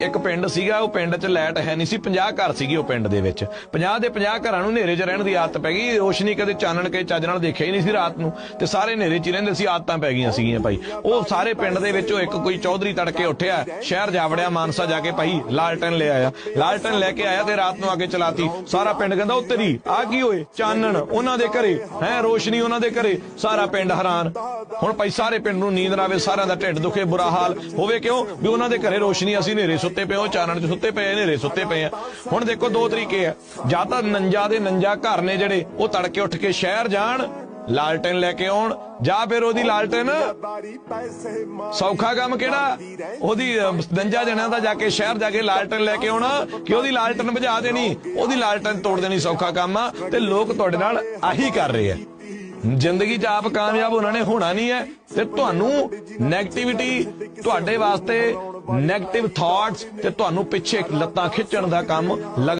ਇੱਕ ਪਿੰਡ ਸੀਗਾ, ਉਹ ਪਿੰਡ 'ਚ ਲਾਈਟ ਹੈ ਨਹੀਂ ਸੀ 50 ਘਰ ਸੀਗੇ ਉਹ ਪਿੰਡ ਦੇ ਵਿੱਚ। 50 ਦੇ 50 ਘਰਾਂ ਨੂੰ ਹਨੇਰੇ 'ਚ ਰਹਿਣ ਦੀ ਆਦਤ ਪੈ ਗਈ, ਰੋਸ਼ਨੀ ਕਦੇ ਚਾਨਣ ਕੇ ਚੱਜ ਨਾਲ ਦੇਖਿਆ ਹੀ ਨਹੀਂ ਸੀ ਰਾਤ ਨੂੰ, ਤੇ ਸਾਰੇ ਹਨੇਰੇ 'ਚ ਹੀ ਰਹਿੰਦੇ ਸੀ, ਆਦਤਾਂ ਪੈ ਗਈਆਂ ਸੀਗੀਆਂ ਭਾਈ। ਉਹ ਸਾਰੇ ਪਿੰਡ ਦੇ ਵਿੱਚੋਂ ਇੱਕ ਕੋਈ ਚੌਧਰੀ ਤੜਕੇ ਉੱਠਿਆ, ਸ਼ਹਿਰ ਜਾ ਵੜਿਆ ਮਾਨਸਾ ਜਾ ਕੇ ਭਾਈ ਲਾਲਟਨ ਲੈ ਆਇਆ। ਲਾਲਟਨ ਲੈ ਕੇ ਆਇਆ ਤੇ ਰਾਤ ਨੂੰ ਆ ਕੇ ਚਲਾਤੀ। ਸਾਰਾ ਪਿੰਡ ਕਹਿੰਦਾ ਉਹ ਤੇਰੀ ਆ ਕੀ ਹੋਏ ਚਾਨਣ, ਉਹਨਾਂ ਦੇ ਘਰੇ, ਹੈ, ਰੋਸ਼ਨੀ ਉਹਨਾਂ ਦੇ ਘਰੇ? ਸਾਰਾ ਪਿੰਡ ਹੈਰਾਨ। ਹੁਣ ਭਾਈ ਸਾਰੇ ਪਿੰਡ ਨੂੰ ਨੀਂਦ ਨਾ ਆਵੇ, ਸਾਰਿਆਂ ਦਾ ਢਿੱਡ ਦੁਖੇ, ਬੁਰਾ ਹਾਲ। ਹੋਵੇ ਕਿਉਂ? ਵੀ ਉਹਨਾਂ ਦੇ ਘਰੇ ਰੋਸ਼ਨੀ, ਅਸੀਂ ਹਨੇਰੇ ਸੁੱਤੇ ਪਏ ਉਹ ਚਾਨਣ 'ਚ ਸੁੱਤੇ ਪਏ ਹਨੇਰੇ ਸੁੱਤੇ ਪਏ ਆ। ਹੁਣ ਦੇਖੋ ਦੋ ਤਰੀਕੇ ਆ। ਜਾਂ ਤਾਂ ਨੰਜਾ ਦੇ ਨੰਜਾ ਘਰ ਨੇ ਜਿਹੜੇ ਉਹ ਤੜਕੇ ਉੱਠ ਕੇ ਸ਼ਹਿਰ ਜਾਣ ਲਾਲਟਨ ਲੈ ਕੇ ਆਉਣ ਜਾਂ ਫਿਰ ਉਹਦੀ ਲਾਲਟਨ ਸੌਖਾ ਕੰਮ ਕਿਹੜਾ? ਉਹਦੀ ਅਹ, ਨੰਜਾ ਦਾ ਜਾ ਕੇ ਸ਼ਹਿਰ ਜਾ ਕੇ ਲਾਲਟਨ ਲੈ ਕੇ ਆਉਣਾ ਕਿ ਉਹਦੀ ਲਾਲਟਨ ਬੁਝਾ ਦੇਣੀ ਉਹਦੀ ਲਾਲਟਨ ਤੋੜ ਦੇਣੀ ਸੌਖਾ ਕੰਮ ਆ। ਤੇ ਲੋਕ ਤੁਹਾਡੇ ਨਾਲ ਆਹੀ ਕਰ ਰਹੇ ਆ। ਜ਼ਿੰਦਗੀ 'ਚ ਆਪ ਕਾਮਯਾਬ ਉਹਨਾਂ ਨੇ ਹੋਣਾ ਨਹੀਂ ਹੈ। ਤੇ ਤੁਹਾਨੂੰ 네ਗੇਟਿਵਿਟੀ ਤੁਹਾਡੇ ਵਾਸਤੇ 네ਗੇਟਿਵ ਥਾਟਸ ਤੇ ਤੁਹਾਨੂੰ ਪਿੱਛੇ ਲੱਤਾਂ ਖਿੱਚਣ ਦਾ ਕੰਮ ਲਗਾ-